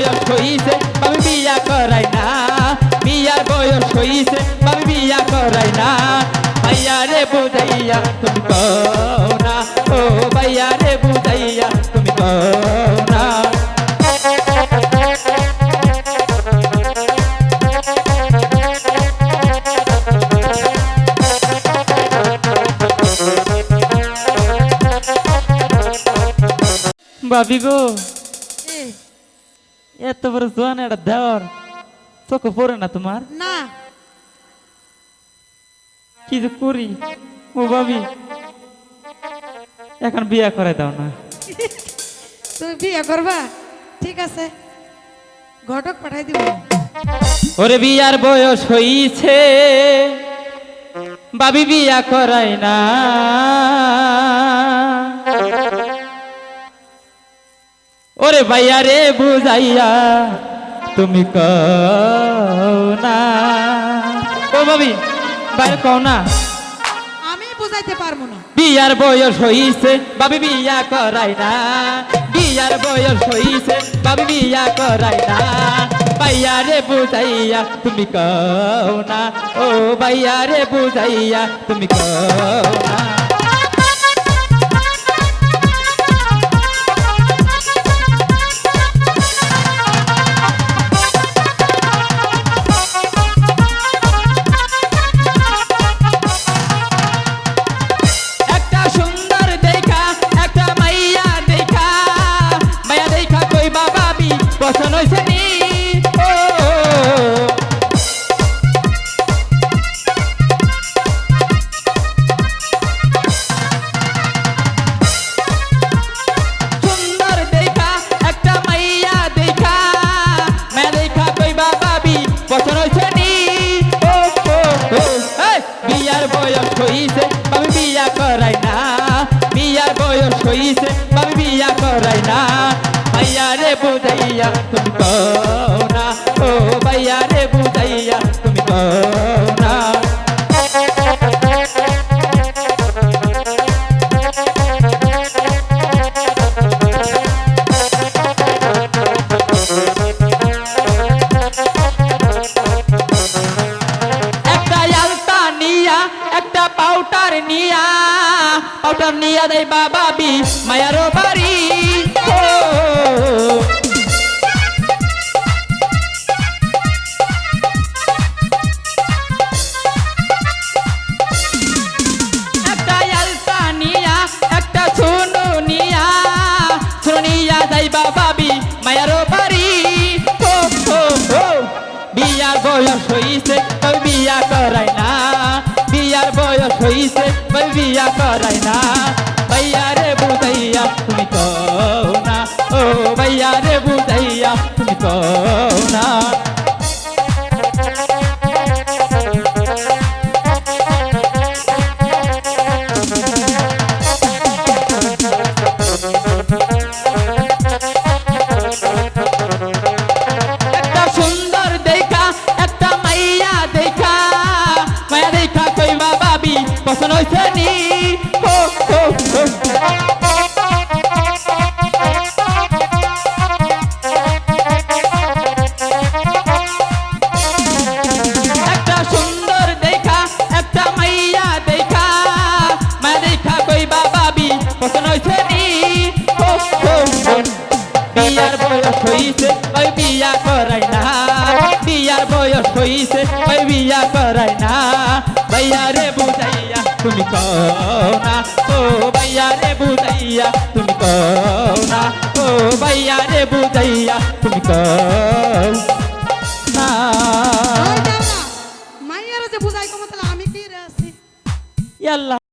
বয়স হইছে আমি বিয়া করাই না। বিয়ার বয়স হইছে আমি বিয়া করাই না। ভাইয়া রে বুঝাইয়া তুমি না। ও ভাইয়া রে বুঝাইয়া তুমি না। ভাবি গো এত বড় জোয়ান একটা দেওয়ার চোখে পড়ে না তোমার না কি যে করি ও ভাবি এখন বিয়া করে দাও না তুমি বিয়ে করবা ঠিক আছে ঘটক পাঠাই দিব ওরে বিয়ার বয়স হইছে ভাবি বিয়া করাই না ওরে ভাইয়া রে বুঝাইয়া তুমি না। ও ভাবি ভাই কও না। আমি বুঝাইতে পারব না। বিয়ার বয়স হইছে বাবি বিয়া করাই না। বিয়ার বয়স হইছে বাবি বিয়া করাই না। বাইয়া রে বুঝাইয়া তুমি কও না। ও বাইয়া রে বুঝাইয়া তুমি কও হইছে আমি বিয়া করাই না। বিয়ার বয়স হইছে আমি বিয়া করাই না। ভাইয়া রে বুঝাইয়া তুমি না। ও ভাইয়া রে বুঝাইয়া তুমি কও একটা পাউডার নিয়া পাউডার নিয়া দেয় বাবা বি, মায়ারো বাড়ি। মায়ারো বাড়ি। বিয়ার বয়স হইছে হইছে তবে বিয়া করাই না হো বিয়ার বয়স হইছে ওই বিয়া করাই না। ভাইয়া রে বুঝাইয়া তুমি কও না ও ভাইয়া রে বুঝাইয়া, তুমি কও ও ভাইয়া রে বুঝাইয়া, তুমি কও